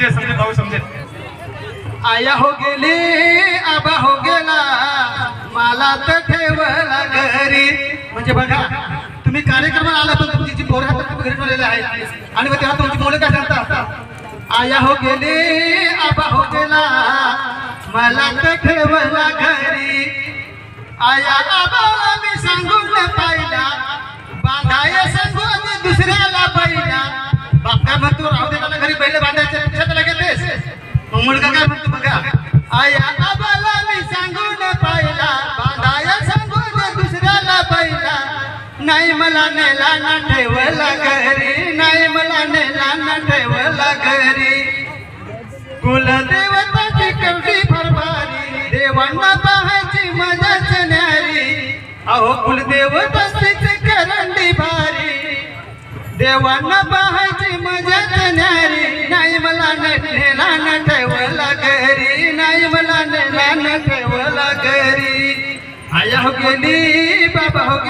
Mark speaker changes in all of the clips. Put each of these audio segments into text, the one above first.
Speaker 1: समजे समजे भाऊ समजे.
Speaker 2: आया हो गेली आबा हो गेला मला तर ठेवला घरी. म्हणजे बघा तुम्ही कार्यक्रमाला आला पण तुमची जी पोरं घरी ठेवलेले आहेत. आणि मग तेव्हा तुमची मुलं काय सांगतात आया हो गेली आबा हो गेला मला तर ठेवला घरी. आया आबा मी सांगून पाहिला. बांधाय सांगून दुसऱ्याला पाहिला. बाप काय म्हणतो राहू दे मला घरी पहिले बांधा नाही मला नेला ना ठेवला घरी नाही मला नेला ना ठेवला घरी. कुलदेवताची कवडी भरभारी देवांना पाहायची मजाच न्यारी. अहो कुलदेवताचीच करंडी भारी. देवांना पाहायची मजाच न्यारी नाही मला नेला न ठेवला घरी नाही मला नेला न ठेवला घरी. आया हो गेली, बाबा हो गेला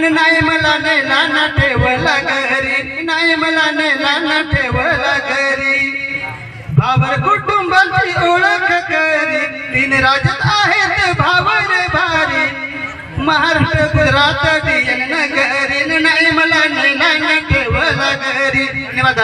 Speaker 2: आणि नाही मला नेला ना ठेवला घरी. नाही मला नेला ना ठेवला घरी. भावर कुटुंबाची ओळख करी. तीन राज्यात आहेत भावर भारी. महाराष्ट्र गुजरात नगरी नाही मला नेला ना ठेवला घरी. धन्यवाद